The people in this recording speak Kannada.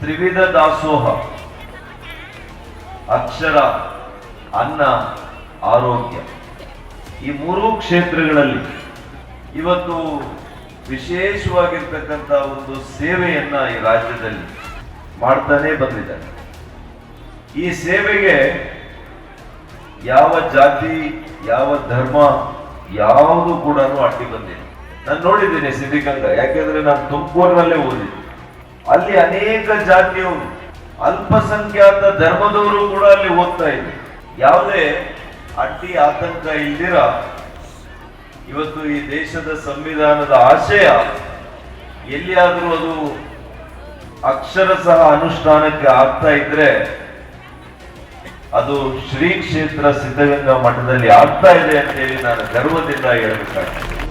ತ್ರಿವಿಧ ದಾಸೋಹ, ಅಕ್ಷರ, ಅನ್ನ, ಆರೋಗ್ಯ. ಈ ಮೂರೂ ಕ್ಷೇತ್ರಗಳಲ್ಲಿ ಇವತ್ತು ವಿಶೇಷವಾಗಿರ್ತಕ್ಕಂಥ ಒಂದು ಸೇವೆಯನ್ನ ಈ ರಾಜ್ಯದಲ್ಲಿ ಮಾಡ್ತಾನೆ ಬಂದಿದ್ದಾರೆ. ಈ ಸೇವೆಗೆ ಯಾವ ಜಾತಿ, ಯಾವ ಧರ್ಮ, ಯಾವುದು ಕೂಡ ಅಡ್ಡಿ ಬಂದಿಲ್ಲ. ನಾನು ನೋಡಿದ್ದೀನಿ ಸಿದ್ಧಿಗಂಗ ಯಾಕೆಂದ್ರೆ ನಾನು ತುಮಕೂರಿನಲ್ಲೇ ಓದಿ. ಅಲ್ಲಿ ಅನೇಕ ಜಾತಿಯವರು, ಅಲ್ಪಸಂಖ್ಯಾತ ಧರ್ಮದವರು ಕೂಡ ಅಲ್ಲಿ ಓದ್ತಾ ಇದ್ರು. ಯಾವುದೇ ಅಡ್ಡಿ ಆತಂಕ ಇಲ್ದಿರ ಇವತ್ತು ಈ ದೇಶದ ಸಂವಿಧಾನದ ಆಶಯ, ಎಲ್ಲಿಯಾದರೂ ಅದು ಅಕ್ಷರ ಸಹ ಅನುಷ್ಠಾನಕ್ಕೆ ಆಗ್ತಾ ಇದ್ರೆ, ಅದು ಶ್ರೀ ಕ್ಷೇತ್ರ ಸಿದ್ಧಗಂಗಾ ಮಠದಲ್ಲಿ ಆಗ್ತಾ ಇದೆ ಅಂತೇಳಿ ನಾನು ಗರ್ವದಿಂದ ಹೇಳಬೇಕಾಗ್ತದೆ.